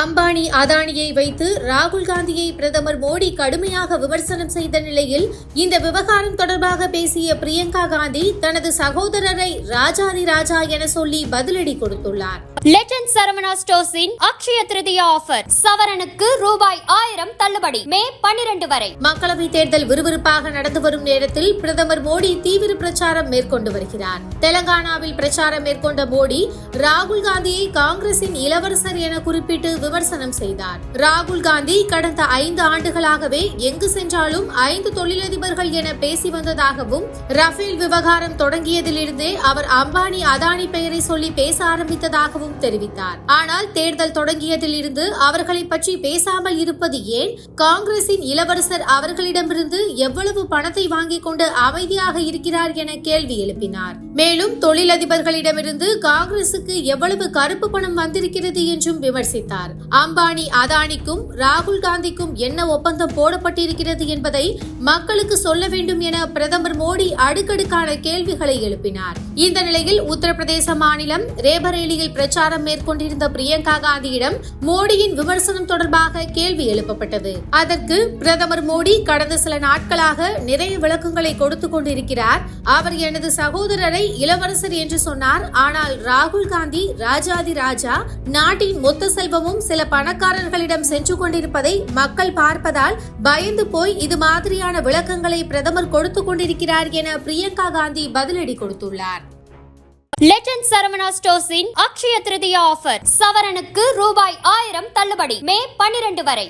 அம்பானி அதானியை வைத்து ராகுல் காந்தியை பிரதமர் மோடி கடுமையாக விமர்சனம் செய்த நிலையில் இந்த விவகாரம் தொடர்பாக பேசிய பிரியங்கா காந்தி தனது சகோதரரை ராஜாதி ராஜா என சொல்லி பதிலடி கொடுத்துள்ளார். லெஜண்ட் சரவணா ஸ்டோர்ஸின் அக்ஷய திருதியா ஆஃபர் சவரனுக்கு ரூபாய் ஆயிரம் தள்ளுபடி. மே பன்னிரண்டு வரை. மக்களவை தேர்தல் விறுவிறுப்பாக நடந்து வரும் நேரத்தில் பிரதமர் மோடி தீவிர பிரச்சாரம் மேற்கொண்டு வருகிறார். தெலங்கானாவில் பிரச்சாரம் மேற்கொண்ட மோடி ராகுல் காந்தியை காங்கிரசின் இளவரசர் என குறிப்பிட்டு விமர்சனம் செய்தார். ராகுல் காந்தி கடந்த ஐந்து ஆண்டுகளாகவே எங்கு சென்றாலும் ஐந்து தொழிலதிபர்கள் என பேசி வந்ததாகவும் ரஃபேல் விவகாரம் தொடங்கியதிலிருந்தே அவர் அம்பானி அதானி பெயரை சொல்லி பேச ஆரம்பித்ததாகவும் தெரிவித்தார். ஆனால் தேர்தல் தொடங்கியதிலிருந்து அவர்களை பற்றி பேசாமல் இருப்பது ஏன்? காங்கிரசின் இளவரசர் அவர்களிடமிருந்து எவ்வளவு பணத்தை வாங்கிக் கொண்டு அமைதியாக இருக்கிறார் என கேள்வி எழுப்பினார். மேலும் தொழிலதிபர்களிடமிருந்து காங்கிரசுக்கு எவ்வளவு கருப்பு பணம் வந்திருக்கிறது என்றும் விமர்சித்தார். அம்பானி அதானிக்கும் ராகுல் காந்திக்கும் என்ன ஒப்பந்தம் போடப்பட்டிருக்கிறது என்பதை மக்களுக்கு சொல்ல வேண்டும் என பிரதமர் மோடி அடுக்கடுக்கான கேள்விகளை எழுப்பினார். இந்த நிலையில் உத்தரப்பிரதேச மாநிலம் ரேபரேலியில் பிரச்சாரம் மேற்கொண்டிருந்த பிரியங்கா காந்தியிடம் மோடியின் விமர்சனம் தொடர்பாக கேள்வி எழுப்பப்பட்டது. அதற்கு பிரதமர் மோடி கடந்த சில நாட்களாக நிறைய விளக்கங்களை கொடுத்துக் கொண்டிருக்கிறார். அவர் எனது சகோதரரை இளவரசர் என்று சொன்னார். ஆனால் ராகுல் காந்தி ராஜாதி ராஜா நாட்டின் மொத்த செல்வமும் சில பணக்காரர்களிடம் சென்று கொண்டிருப்பதை மக்கள் பார்ப்பதால் பயந்து போய் இது மாதிரியான விளக்கங்களை பிரதமர் கொடுத்துக் கொண்டிருக்கிறார் என பிரியங்கா காந்தி பதிலடி கொடுத்துள்ளார். லெட்டன் சரவணா ஸ்டோர்ஸின் அக்ஷய திருதிய ஆஃபர் சவரனுக்கு ரூபாய் ஆயிரம் தள்ளுபடி. மே பன்னிரண்டு வரை.